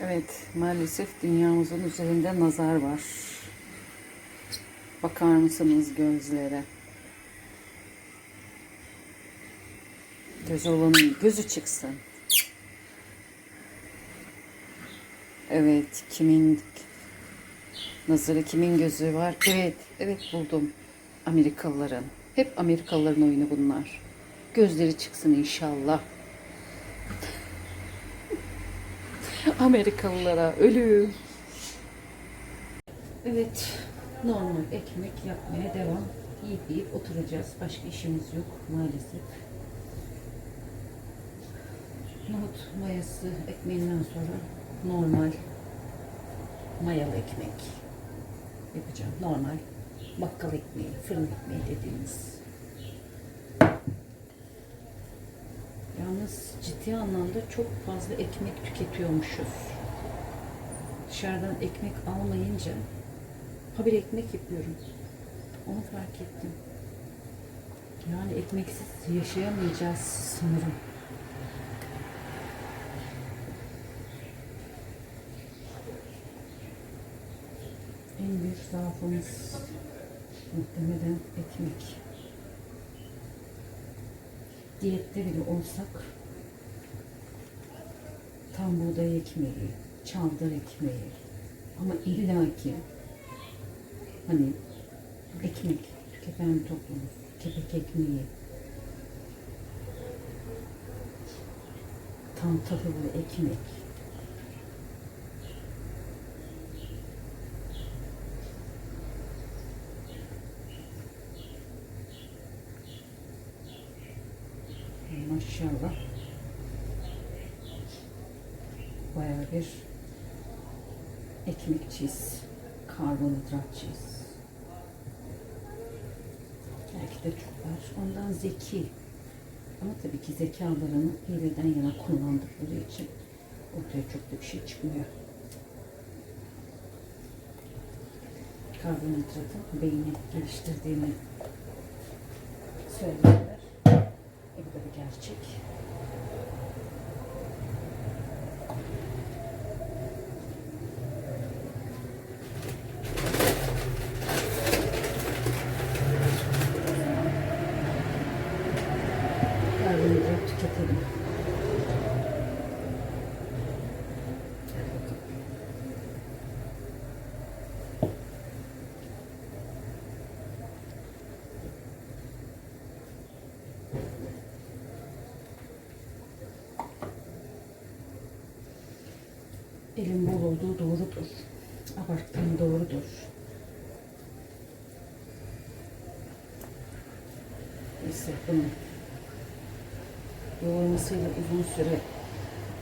Evet, maalesef dünyamızın üzerinde nazar var. Bakar mısınız gözlere? Göz olanın gözü çıksın. Evet, kimin nazarı, kimin gözü var? Evet, evet buldum. Amerikalıların. Hep Amerikalıların oyunu bunlar. Gözleri çıksın inşallah. Amerikalılara ölüm. Evet, normal ekmek yapmaya devam. Yiyip yiyip oturacağız. Başka işimiz yok maalesef. Nohut mayası ekmeğinden sonra normal mayalı ekmek yapacağım. Normal bakkal ekmeği, fırın ekmeği dediğimiz. Yalnız ciddi anlamda çok fazla ekmek tüketiyormuşuz. Dışarıdan ekmek almayınca habire ekmek yapıyorum. Onu fark ettim. Yani ekmeksiz yaşayamayacağız sanırım. En büyük zaafımız muhtemelen ekmek. Diyette bile olsak tam buğday ekmeği, çavdar ekmeği ama illaki hani ekmek tüketen bir toplumuz. Kepek ekmeği, tam tahıllı ekmek, Maşallah. Bayağı bir ekmekçiyiz. Karbonhidratçıyız. Belki de çoklar ondan zeki. Ama tabii ki zekalarını hileden yana kullandıkları için ortaya çok da bir şey çıkmıyor. Karbonhidratın beyni geliştirdiğini söylüyorlar. E bu da bir gerçek. Elin bol olduğu doğrudur. Abarttığın doğrudur. Neyse bunu yoğurmasıyla uzun süre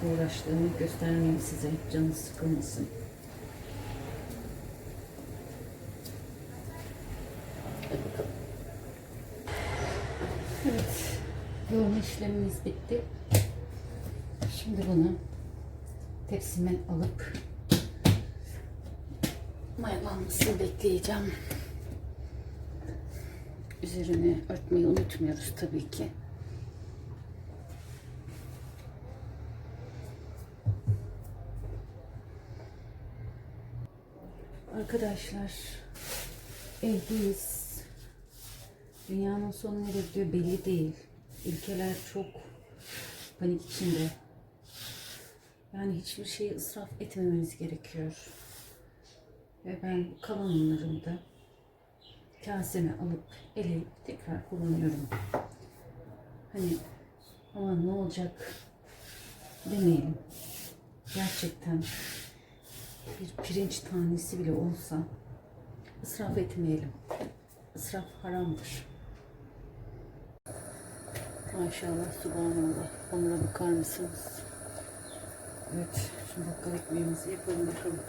uğraştığımı göstermeyeyim size. Canınız sıkılmasın. Evet. Yoğurma işlemimiz bitti. Şimdi bunu tepsime alıp mayalanmasını bekleyeceğim. Üzerine örtmeyi unutmuyoruz tabii ki. Arkadaşlar evdeyiz. Dünyanın sonu nereye gidiyor belli değil. Ülkeler çok panik içinde. Yani hiçbir şeyi israf etmememiz gerekiyor. Ve ben kalanlarımı da kaseme alıp ele tekrar kullanıyorum. Hani ama ne olacak demeyelim. Gerçekten bir pirinç tanesi bile olsa israf etmeyelim. İsraf haramdır. Maşallah, subhanallah. Hamura bakar mısınız? Evet, şimdi bakkal ekmeğimizi yapalım bakalım.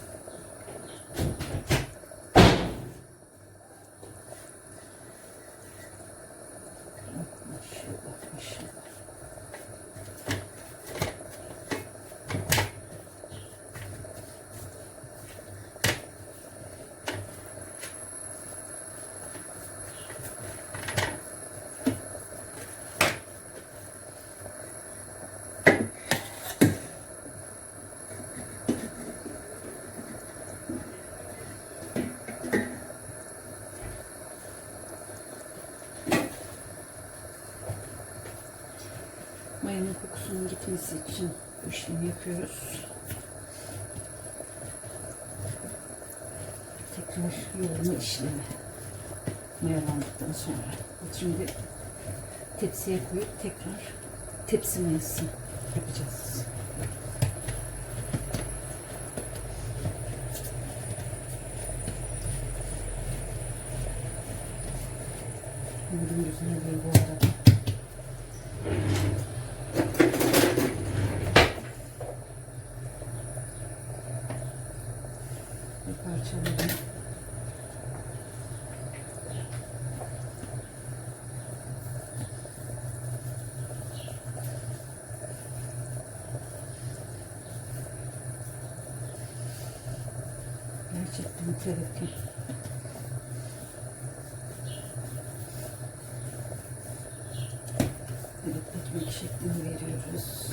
Maşallah, maşallah. Pişmesi için işlemi yapıyoruz. Tekrar yoğurma işlemi. Mayalandıktan sonra. Şimdi tepsiye koyup tekrar tepsi mayası yapacağız. Hamurun güzelliği bu arada. Bir parçaladım. Terapi. Evet, ekmek şeklini veriyoruz.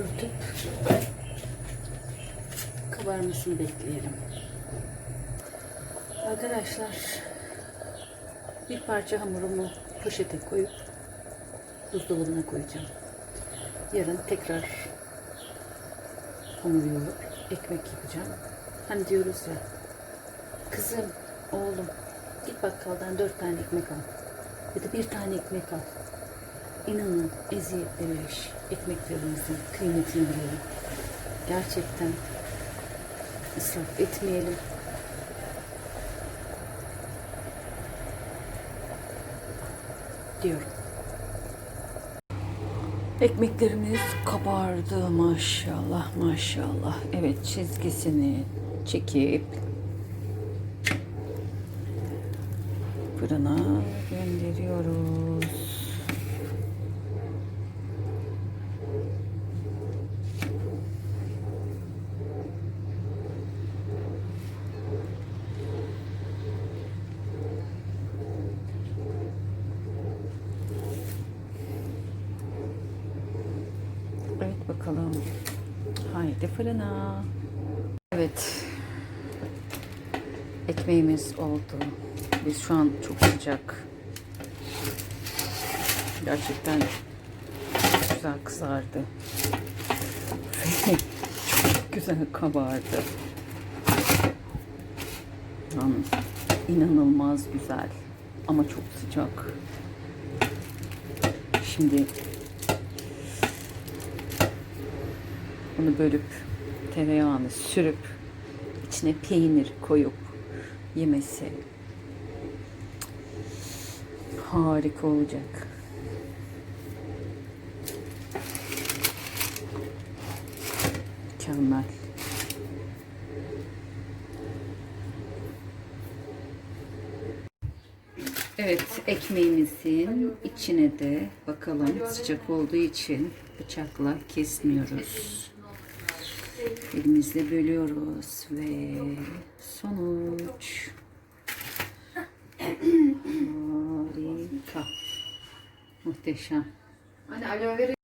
Örtüp kabarmasını bekleyelim. Arkadaşlar bir parça hamurumu poşete koyup buzdolabına koyacağım. Yarın tekrar hamur yoğurup ekmek yapacağım. Hani diyoruz ya kızım, oğlum git bakkaldan dört tane ekmek al. Ya da bir tane ekmek al. İnanın eziyetleri yaş. Ekmeklerinizin kıymetini bilelim. Gerçekten israf etmeyelim. Diyorum. Ekmeklerimiz kabardı maşallah maşallah. Evet çizgisini çekip fırına gönderiyoruz. Evet bakalım. Haydi fırına. Evet. Ekmeğimiz oldu. Biz şu an çok sıcak. Gerçekten güzel kızardı. çok güzel kabardı. Yani inanılmaz güzel. Ama çok sıcak. Şimdi Bunu bölüp tereyağını sürüp içine peynir koyup yemesi harika olacak. Mükemmel. Evet, ekmeğimizin içine de bakalım sıcak olduğu için bıçakla kesmiyoruz. Elimizle bölüyoruz ve sonuç harika. Muhteşem. Hani aloe vera